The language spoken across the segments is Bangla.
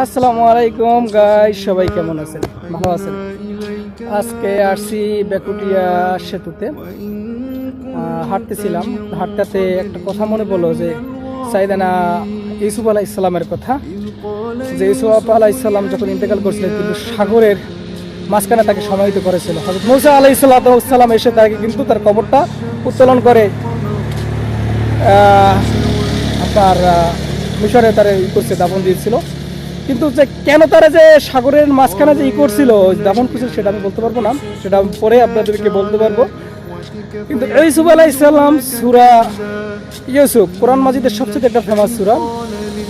আসসালামু আলাইকুম গাই সবাই কেমন আছেন? ভালো আছেন? আজকে আসছি বেকুটিয়া সেতুতে। হাঁটতেছিলাম। হাঁটতে একটা কথা মনে পড়ল যে, সাইদানা ইসুফ আলাহ ইসলামের কথা। যে ইসুফ আলাহ ইসলাম যখন ইন্তেকাল করছিলেন, কিন্তু সাগরের মাঝখানে তাকে সমাহিত করেছিল। হজরত মৌসা আলাহ ইসলাম এসে তাকে কিন্তু তার কবরটা উত্তোলন করে। আপনার মিশরে তারা ই করছে, দাফন দিয়েছিল। কিন্তু যে কেন তারা যে সাগরের মাঝখানে যে ই করছিল দাফন করছিল, সেটা আমি বলতে পারব না। সেটা পরে আপনাদেরকে বলতে পারব। কিন্তু ইউসুফ আলাহ ইসলাম সুরা ইউসুফ, কোরআন মাজিদের সবচেয়ে একটা ফেমাস সুরা।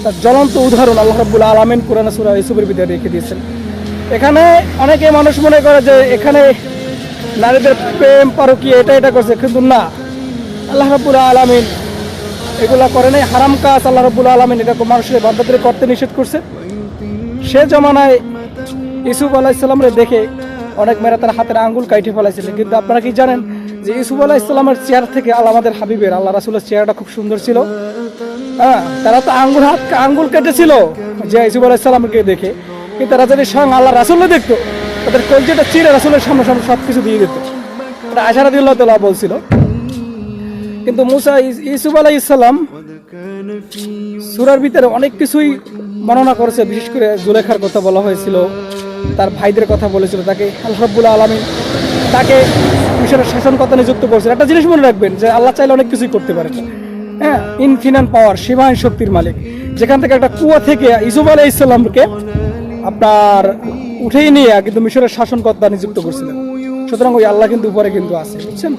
তার জ্বলন্ত উদাহরণ আল্লাহ রাব্বুল আলমিন কোরআন সুরা ইউসুফের ভিতরে রেখে দিয়েছেন। এখানে অনেকে মানুষ মনে করে যে এখানে নারীদের প্রেম পারকি এটা এটা করছে, কিন্তু না। আল্লাহ রাব্বুল আলমিন এগুলা করে নাই। হারাম কাজ আল্লাহ রব্বুল আলমিন এটা মানুষের বান্দাদের করতে নিষেধ করছে। সে জমানায় ইসুফ আলাহিসাল্লামরে দেখে অনেক মেয়েরা তার হাতের আঙ্গুল কাইটে ফেলাইছিল। কিন্তু আপনারা কি জানেন যে ইসুফ আলাহ ইসলামের চেয়ার থেকে আল্লাহ আমাদের হাবিবের, আল্লাহ রাসুলের চেয়ারটা খুব সুন্দর ছিল। হ্যাঁ তারা তো আঙ্গুল হাত আঙ্গুল কেটেছিল যে ইসুফ আলাহ ইসলামকে দেখে। কিন্তু তারা যদি স্বয়ং আল্লাহ রাসুল্লা দেখতো, তাদের কলজেটা চিরে রাসুলের সামনে সামনে সব কিছু দিয়ে দিত। এটা আশারা দিল্লাহ তাল্লাহ বলছিল কিন্তু মুসা ইসুফ আলাহ ইসলাম সুরার ভিতরে অনেক কিছুই বর্ণনা করেছে, বিশেষ করে জুলেখার কথা বলা হয়েছিল, তার ভাইদের কথা বলেছিল, তাকে আল্লাহাবুল্লাহ আলমী তাকে মিশরের শাসনকর্তা নিযুক্ত করেছিল একটা জিনিস মনে রাখবেন যে আল্লাহ চাইলে অনেক কিছুই করতে পারে। হ্যাঁ ইনফিনান পাওয়ার, সীমাহীন শক্তির মালিক। যেখান থেকে একটা কুয়া থেকে ইসুফ আলাহ ইসলামকে আপনার উঠেই নিয়ে কিন্তু মিশরের শাসনকর্তা নিযুক্ত করছিলেন। সুতরাং ওই আল্লাহ কিন্তু উপরে কিন্তু আছে, বুঝছেন?